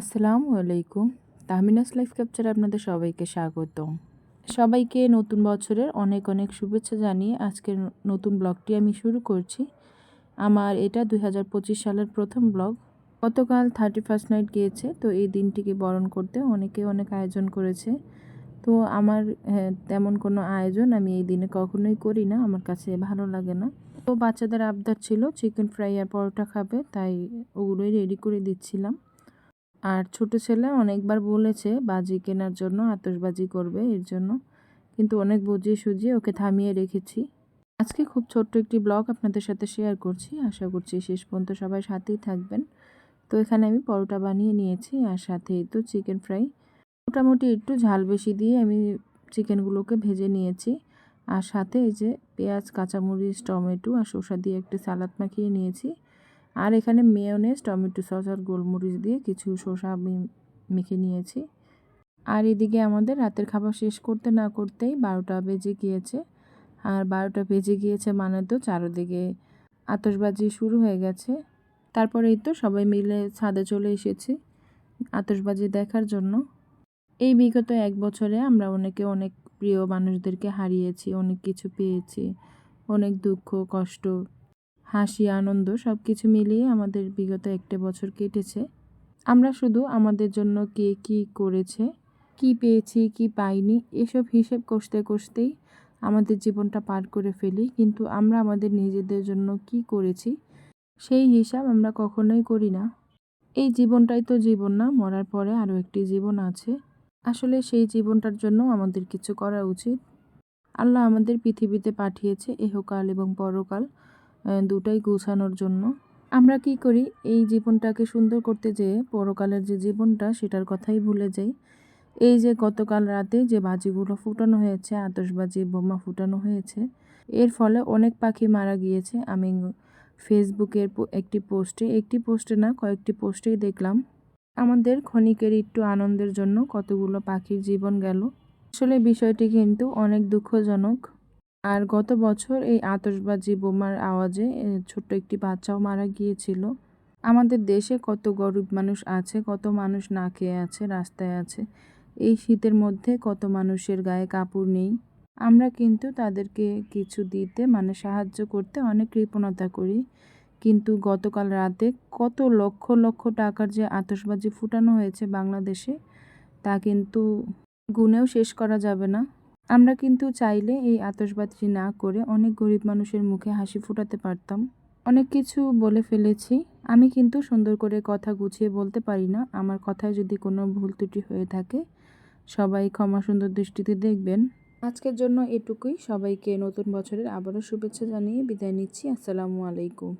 আসসালামু আলাইকুম। তাহমিনাস লাইফ ক্যাপচারে আপনাদের সবাইকে স্বাগত সবাইকে নতুন বছরের অনেক অনেক শুভেচ্ছা জানিয়ে আজকের নতুন ব্লগটি আমি শুরু করছি। আমার এটা দু হাজার পঁচিশ সালের প্রথম ব্লগ। গতকাল থার্টি ফার্স্ট নাইট গিয়েছে তো এই দিনটিকে বরণ করতে অনেকে অনেক আয়োজন করেছে। তো আমার হ্যাঁ, তেমন কোনো আয়োজন আমি এই দিনে কখনোই করি না আমার কাছে ভালো লাগে না। তো বাচ্চাদের আবদার ছিল চিকেন ফ্রাই আর পরোটা খাবে তাই ওগুলোই রেডি করে দিচ্ছিলাম। আর ছোট ছেলে অনেকবার বলেছে, বাজি কেনার জন্য আতশবাজি করবে এর জন্য। কিন্তু অনেক বুঝিয়ে সুজিয়ে ওকে থামিয়ে রেখেছি। আজকে খুব ছোট্ট একটি ব্লগ আপনাদের সাথে শেয়ার করছি। আশা করছি শেষ পর্যন্ত সবাই সাথেই থাকবেন। তো এখানে আমি পরোটা বানিয়ে নিয়েছি আর সাথে তো চিকেন ফ্রাই। মোটামুটি একটু ঝাল বেশি দিয়ে আমি চিকেনগুলোকে ভেজে নিয়েছি। আর সাথে এই যে পেঁয়াজ, কাঁচামরিচ, টমেটো আর শসা দিয়ে একটু সালাদ মাখিয়ে নিয়েছি। আর এখানে মেয়নেজ টমেটো সস আর গোলমরিচ দিয়ে কিছু শসা আমি মেখে নিয়েছি। আর এদিকে আমাদের রাতের খাবার শেষ করতে না করতেই বারোটা বেজে গিয়েছে। আর বারোটা বেজে গিয়েছে মানে তো চারোদিকে আতসবাজি শুরু হয়ে গেছে। তারপরেই তো সবাই মিলে ছাদে চলে এসেছি আতসবাজি দেখার জন্য। এই বিগত এক বছরে আমরা অনেকে অনেক প্রিয় মানুষদেরকে হারিয়েছি, অনেক কিছু পেয়েছি, অনেক দুঃখ, কষ্ট হাসি, আনন্দ সব কিছু মিলিয়ে আমাদের বিগত একটা বছর কেটেছে। আমরা শুধু আমাদের জন্য কে কী করেছে, কি পেয়েছি, কি পাইনি, এসব হিসেব কষতে কষতেই আমাদের জীবনটা পার করে ফেলি। কিন্তু আমরা আমাদের নিজেদের জন্য কি করেছি, সেই হিসাব আমরা কখনোই করি না। এই জীবনটাই তো জীবন না, মরার পরে আরও একটি জীবন আছে। আসলে সেই জীবনটার জন্য আমাদের কিছু করা উচিত। আল্লাহ আমাদের পৃথিবীতে পাঠিয়েছে এহকাল এবং পরকাল। দুটাই গুছানোর জন্য। আমরা কি করি, এই জীবনটাকে সুন্দর করতে যেয়ে পরকালের যে জীবনটা, সেটার কথাই ভুলে যাই। এই যে গতকাল রাতে যে বাজিগুলো ফুটানো হয়েছে আতসবাজি বোমা ফুটানো হয়েছে, এর ফলে অনেক পাখি মারা গিয়েছে। আমি ফেসবুকের একটি পোস্টে একটি পোস্টে না, কয়েকটি পোস্টেই দেখলাম। আমাদের ক্ষণিকের একটু আনন্দের জন্য কতগুলো পাখির জীবন গেল। আসলে বিষয়টি কিন্তু অনেক দুঃখজনক। আর গত বছর এই আতসবাজি বোমার আওয়াজে ছোট্ট একটি বাচ্চাও মারা গিয়েছিল। আমাদের দেশে কত গরিব মানুষ আছে, কত মানুষ না খেয়ে আছে, রাস্তায় আছে। এই শীতের মধ্যে কত মানুষের গায়ে কাপড় নেই। আমরা কিন্তু তাদেরকে কিছু দিতে মানে সাহায্য করতে অনেক কৃপণতা করি। কিন্তু গতকাল রাতে কত লক্ষ লক্ষ টাকার যে আতসবাজি ফুটানো হয়েছে বাংলাদেশে, তা কিন্তু গুনেও শেষ করা যাবে না। আমরা কিন্তু চাইলে এই আতসবাজি না করে অনেক গরিব মানুষের মুখে হাসি ফোটাতে পারতাম। অনেক কিছু বলে ফেলেছি। আমি কিন্তু সুন্দর করে কথা গুছিয়ে বলতে পারি না। আমার কথায় যদি কোনো ভুল ত্রুটি হয়ে থাকে, সবাই ক্ষমা সুন্দর দৃষ্টিতে দেখবেন। আজকের জন্য এটুকুই। সবাইকে নতুন বছরের আবারও শুভেচ্ছা জানিয়ে বিদায় নিচ্ছি। আসসালামু আলাইকুম।